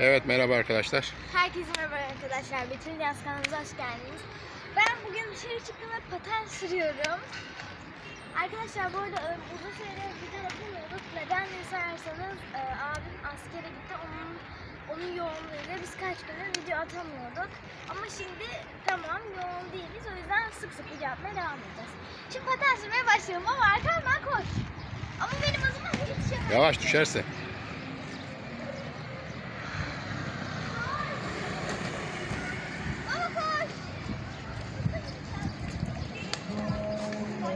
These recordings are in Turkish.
Evet merhaba arkadaşlar. Herkese merhaba arkadaşlar. Betül Yaz kanalımıza hoş geldiniz. Ben bugün dışarı çıktım ve paten sürüyorum. Arkadaşlar bu arada e, uzun süredir video yapamıyorduk. Neden diye sorarsanız e, abim askere gitti. Onun onun yoğunluğuyla biz kaç gündür video atamıyorduk. Ama şimdi tamam yoğun değiliz. O yüzden sık sık video atmaya devam edeceğiz. Şimdi paten sürmeye başlayalım ama arkamdan koş. Ama benim hızıma yetişemez. Yavaş düşerse. Baba koş. Düşersin yavaş. Arkadaşlar bu arada saçımı kestirdim. Ama şimdi benim hızımla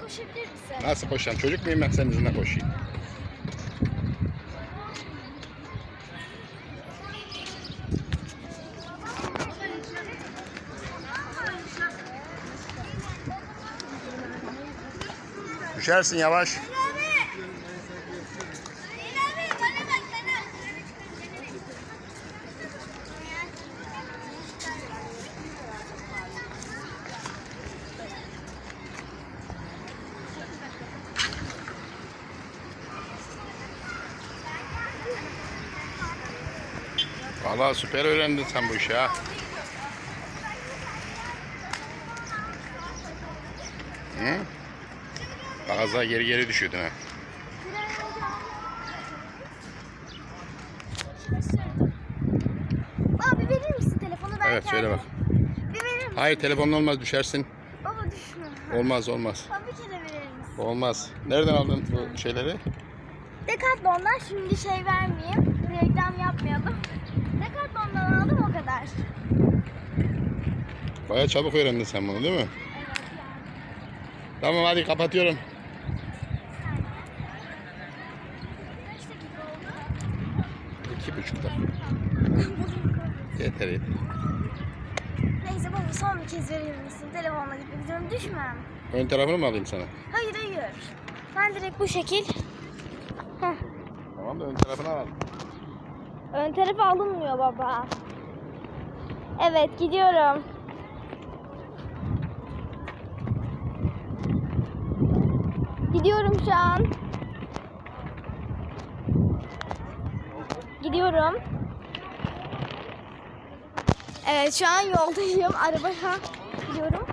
koşabilir misin? Nasıl koşacağım? Çocuk muyum ben senin yüzünden koşayım? Düşersin yavaş. Vallahi süper öğrendin sen bu işi ha. Hı? Az daha geri geri düşüyordun ha. Bir verir misin telefonu ben Evet söyle bak. Bir verir misin? Hayır telefonun olmaz düşersin. Baba düşme. Olmaz olmaz. Baba bir kere verir misin? Olmaz. Nereden aldın bu şeyleri? Decathlon'dan şimdi şey vermeyeyim. Reklam yapmayalım. Decathlon'dan aldım o kadar. Baya çabuk öğrendin sen bunu değil mi? Evet. Tamam hadi kapatıyorum. İki buçukta. Yeter yeter. Neyse baba son bir kez verir misin? Telefonla gitmek istiyorum. Düşmem. Ön tarafını mı alayım sana? Hayır hayır. Ben direkt bu şekil. Heh. Tamam da ön tarafını al. Ön tarafı alınmıyor baba. Evet gidiyorum. Gidiyorum şu an. Gidiyorum. Evet şu an yoldayım. Arabaya gidiyorum.